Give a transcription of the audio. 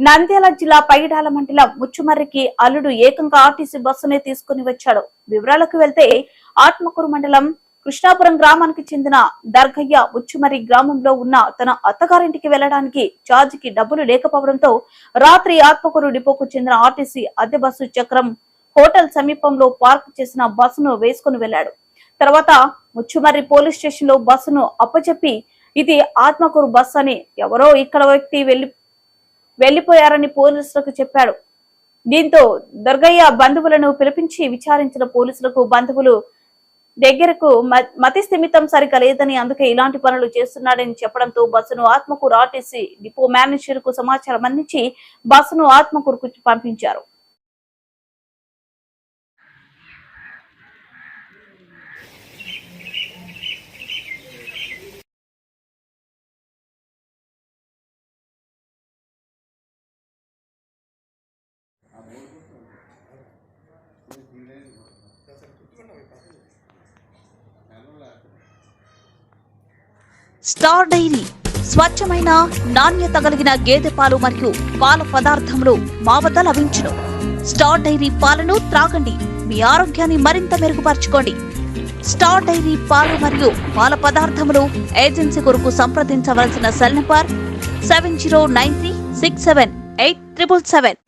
నంద్యాల జిల్లా పైడాల మండలం ముచ్చుమర్రికి అల్లుడు ఏకంగా ఆర్టీసీ బస్సునే తీసుకుని వచ్చాడు. వివరాలకు వెళ్తే ఆత్మకూరు మండలం కృష్ణాపురం గ్రామానికి చెందిన దర్గయ్య ముచ్చుమరి గ్రామంలో ఉన్న తన అత్తగారింటికి వెళ్ళడానికి ఛార్జికి డబ్బులు లేకపోవడంతో రాత్రి ఆత్మకూరు డిపోకు చెందిన ఆర్టీసీ అద్దె బస్సు చక్రం హోటల్ సమీపంలో పార్క్ చేసిన బస్సును వేసుకుని వెళ్ళాడు తర్వాత ముచ్చుమర్రి పోలీస్ స్టేషన్లో బస్సును అప్పచెప్పి ఇది ఆత్మకూరు బస్ అని ఎవరో ఇక్కడ వ్యక్తి వెళ్ళి వెళ్ళిపోయారని పోలీసులకు చెప్పాడు. దీంతో దుర్గయ్య బంధువులను పిలిపించి విచారించిన పోలీసులకు బంధువులు దగ్గరకు మ- మతి స్థిమితం సరిగా లేదని అందుకే ఇలాంటి పనులు చేస్తున్నాడని చెప్పడంతో బస్సును ఆత్మకూరు ఆర్టీసీ డిపో మేనేజర్కు సమాచారం అందించి బస్సును ఆత్మకూరుకు పంపించారు. స్టార్ డైరీ స్వచ్ఛమైన నాణ్యత కలిగిన గేదె పాలు మరియు పాల పదార్థములు మా వద్ద లభించును. స్టార్ డైరీ పాలను త్రాగండి. మీ ఆరోగ్యాన్ని మరింత మెరుగుపరచుకోండి. స్టార్ డైరీ పాలు మరియు పాల పదార్థములు ఏజెన్సీ కొరకు సంప్రదించవలసిన cell number seven zero nine three six seven eight triple seven.